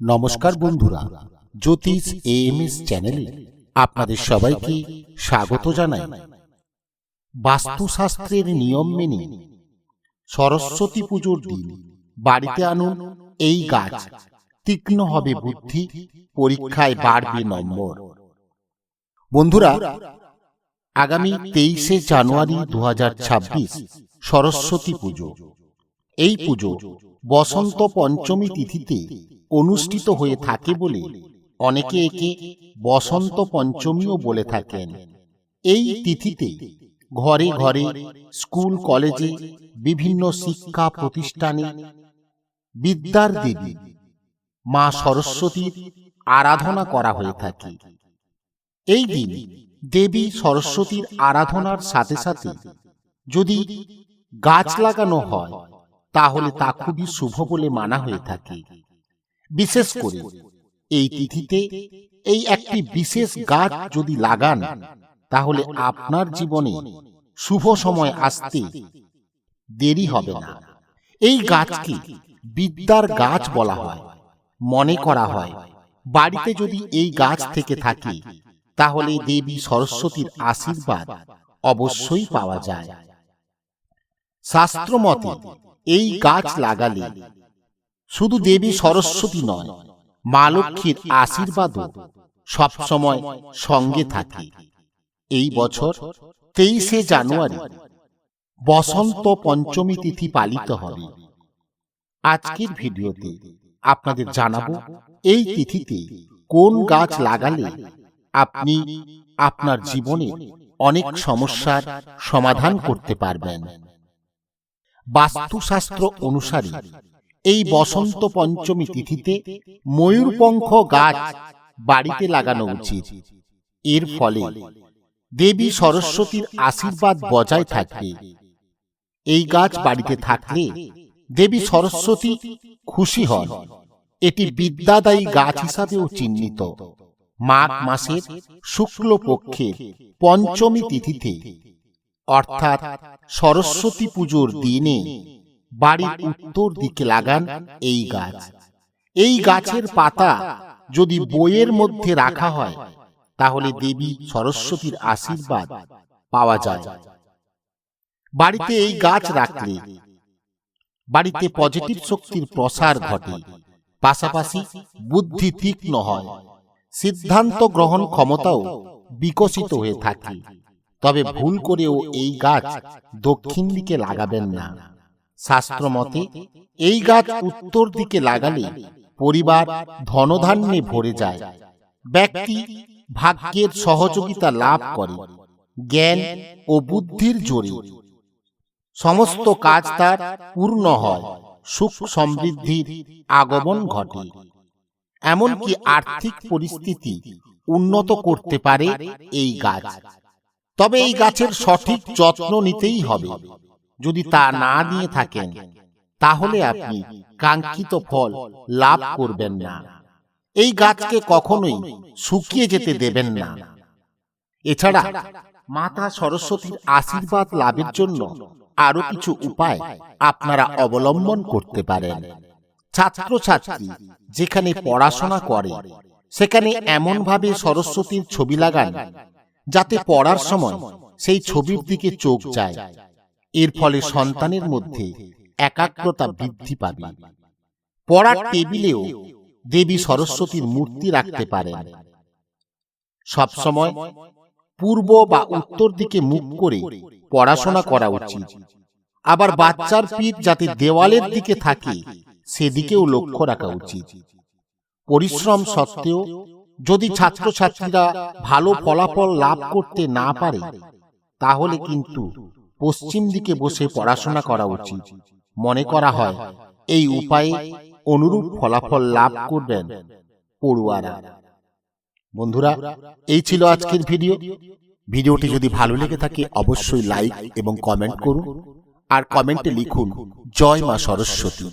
নমস্কার বন্ধুরা, জ্যোতিষ এএমএস চ্যানেলে আপনাদের সবাইকে স্বাগত জানাই। বাস্তুশাস্ত্রের নিয়ম মেনে সরস্বতী পুজোর দিন বাড়িতে আনুন এই গাছ। তীক্ষ্ণ হবে বুদ্ধি, পরীক্ষায় বাড়বে নম্বর। বন্ধুরা, আগামী তেইশে জানুয়ারি দু হাজার ছাব্বিশ সরস্বতী পুজো। এই পুজো বসন্ত পঞ্চমী তিথিতে অনুষ্ঠিত হয়ে থাকে বলে অনেকে একে বসন্ত পঞ্চমীও বলে থাকেন। এই তিথিতে ঘরে ঘরে স্কুল কলেজে বিভিন্ন শিক্ষা প্রতিষ্ঠানে বিদ্যার দেবী মা সরস্বতীর আরাধনা করা হয়ে থাকে। এই দিন দেবী সরস্বতীর আরাধনার সাথে সাথে যদি গাছ লাগানো হয় তাহলে তা খুবই শুভ বলে মানা হয়ে থাকে। বিশেষ করে এই তিথিতে এই একটি বিশেষ গাছ যদি লাগান তাহলে আপনার জীবনে শুভ সময় আসতে দেরি হবে না। এই গাছকে বিদ্যার গাছ বলা হয় মনে করা হয়। বাড়িতে যদি এই গাছ থেকে থাকে তাহলে দেবী সরস্বতীর আশীর্বাদ অবশ্যই পাওয়া যায়। শাস্ত্র মতে এই গাছ লাগালে শুধু দেবী সরস্বতী নয় মা লক্ষ্মীর আশীর্বাদও সবসময় সঙ্গে থাকে। এই বছর তেইশে জানুয়ারি বসন্ত পঞ্চমী তিথি পালিত হবে। আজকের ভিডিওতে আপনাদের জানাব এই তিথিতে কোন গাছ লাগালে আপনি আপনার জীবনে অনেক সমস্যার সমাধান করতে পারবেন। বাস্তুশাস্ত্র অনুসারে এই বসন্ত পঞ্চমী তিথিতে ময়ূরপঙ্খ গাছ বাড়িতে লাগানো উচিত। এর ফলে দেবী সরস্বতীর আশীর্বাদ বজায় থাকবে। এই গাছ বাড়িতে থাকলে দেবী সরস্বতী খুশি হন। এটি বিদ্যাদায়ী গাছ হিসাবেও চিহ্নিত। মাঘ মাসের শুক্ল পক্ষের পঞ্চমী তিথিতে অর্থাৎ সরস্বতী পুজোর দিনে বাড়ির উত্তর দিকে লাগান এই গাছ। এই গাছের পাতা যদি বইয়ের মধ্যে রাখা হয় তাহলে দেবী সরস্বতীর আশীর্বাদ পাওয়া যায়। বাড়িতে এই গাছ রাখলে বাড়িতে পজিটিভ শক্তির প্রসার ঘটে। পাশাপাশি বুদ্ধি তীক্ষ্ণ হয়। সিদ্ধান্ত গ্রহণ ক্ষমতাও বিকশিত হয়ে থাকে। তবে ভুল করেও এই গাছ দক্ষিণ দিকে লাগাবেন না। শাস্ত্র মতে এই গাছ উত্তর দিকে লাগালে পরিবার ধনধান্যে ভরে যায়। ব্যক্তি ভাগ্যের সহযোগিতা লাভ করে, জ্ঞান ও বুদ্ধির জোরে। সমস্ত কাজ তার পূর্ণ হয়, সুখ সমৃদ্ধির আগমন ঘটে। এমনকি আর্থিক পরিস্থিতি উন্নত করতে পারে এই গাছ। তবে এই গাছের সঠিক যত্ন নিতেই হবে। যদি তা না দিয়ে থাকেন তাহলে আপনি কাঙ্ক্ষিত ফল লাভ করবেন না। এই গাছকে কখনোই শুকিয়ে যেতে দেবেন না। এছাড়া মাতা সরস্বতীর আশীর্বাদ লাভের জন্য আরও কিছু উপায় আপনারা অবলম্বন করতে পারেন। ছাত্রছাত্রী যেখানে পড়াশোনা করে সেখানে এমনভাবে সরস্বতীর ছবি লাগান যাতে পড়ার সময় সেই ছবির দিকে চোখ যায়। এর ফলে সন্তানের মধ্যে একাগ্রতা বৃদ্ধি পাবে। পড়ার টেবিলেও দেবী সরস্বতীর মূর্তি রাখতে পারেন। সবসময় পূর্ব বা উত্তর দিকে মুখ করে পড়াশোনা করা উচিত। আবার বাচ্চার পিঠ যাতে দেওয়ালের দিকে থাকে সেদিকেও লক্ষ্য রাখা উচিত। পরিশ্রম সত্ত্বেও যদি ছাত্রছাত্রীরা ভালো ফলাফল লাভ করতে না পারে তাহলে কিন্তু পশ্চিম দিকে বসে পড়াশোনা করা উচিত। মনে করা হয় এই উপায়ে অনুরূপ ফলাফল লাভ করবেন পড়ুয়ারা। বন্ধুরা এই ছিল আজকের ভিডিও। ভিডিওটি যদি ভালো লেগে থাকে অবশ্যই লাইক এবং কমেন্ট করুন। আর কমেন্টে লিখুন জয় মা সরস্বতী।